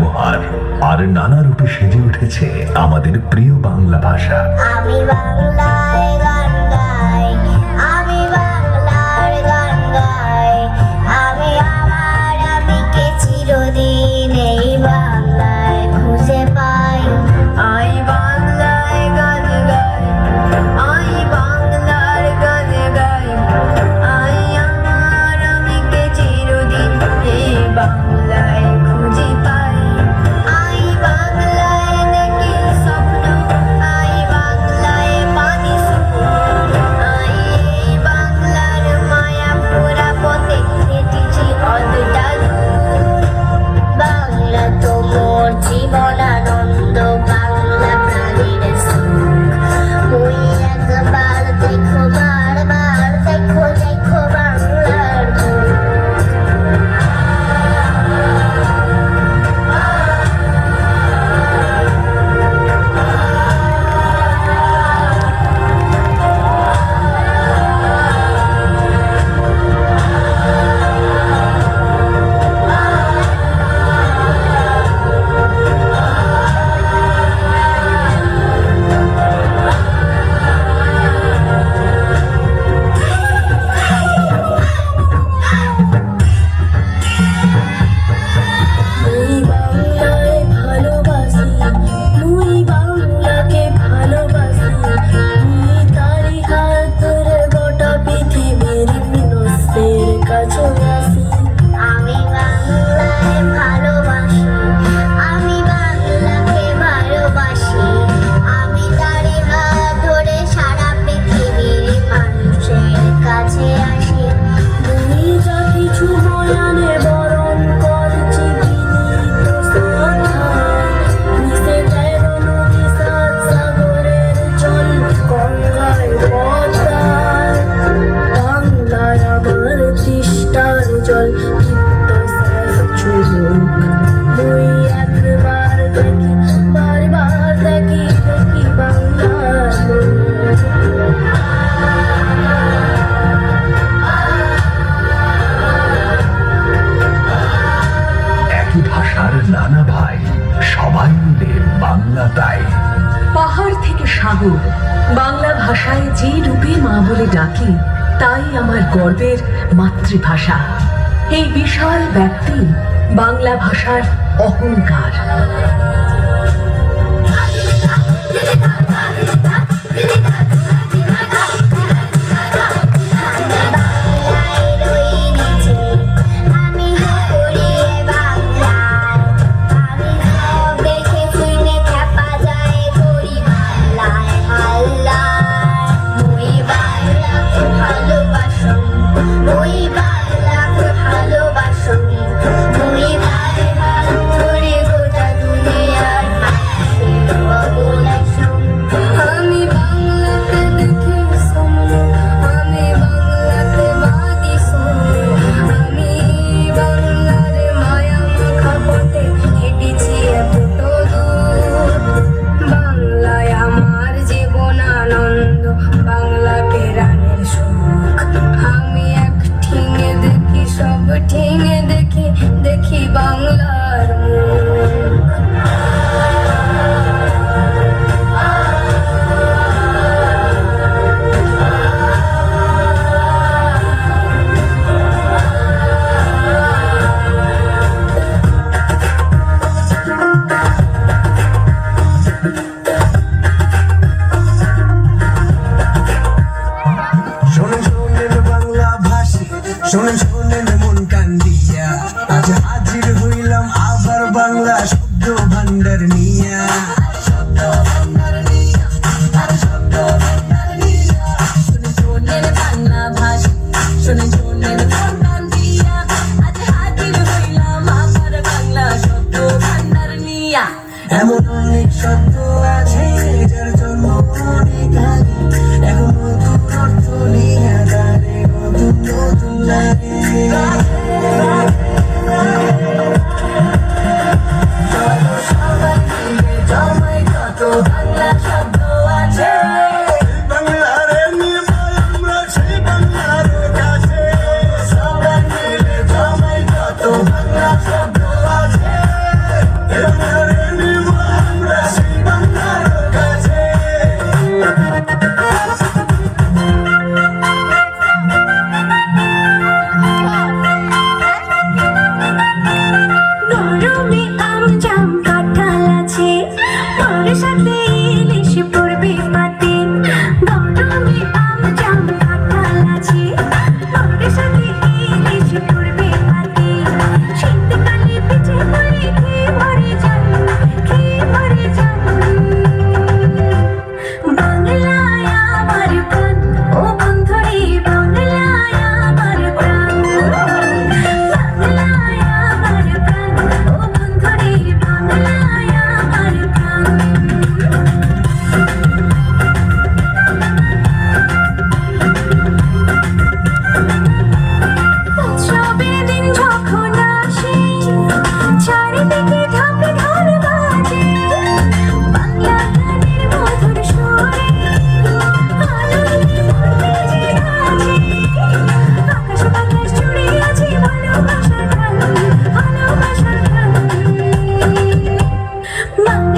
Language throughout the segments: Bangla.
ব্যবহার আর নানা রূপে সেজে উঠেছে আমাদের প্রিয় বাংলা ভাষা। আমি বাংলা জল কিন্তু চুমুক তুই একবার দেখি বারবার দেখি দেখি বাংলা একই ভাষার নানা ভাই সবাই মিলে বাংলা তাই। পাহাড় থেকে সাগর, বাংলা ভাষায় যে রূপে মা বলে ডাকি, তাই আমার গর্বের মাতৃভাষা। এই বিশাল ব্যক্তি বাংলা ভাষার অহংকার। ভেঙে দেখি দেখি বাংলার Shonen, shonen,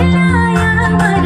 I'm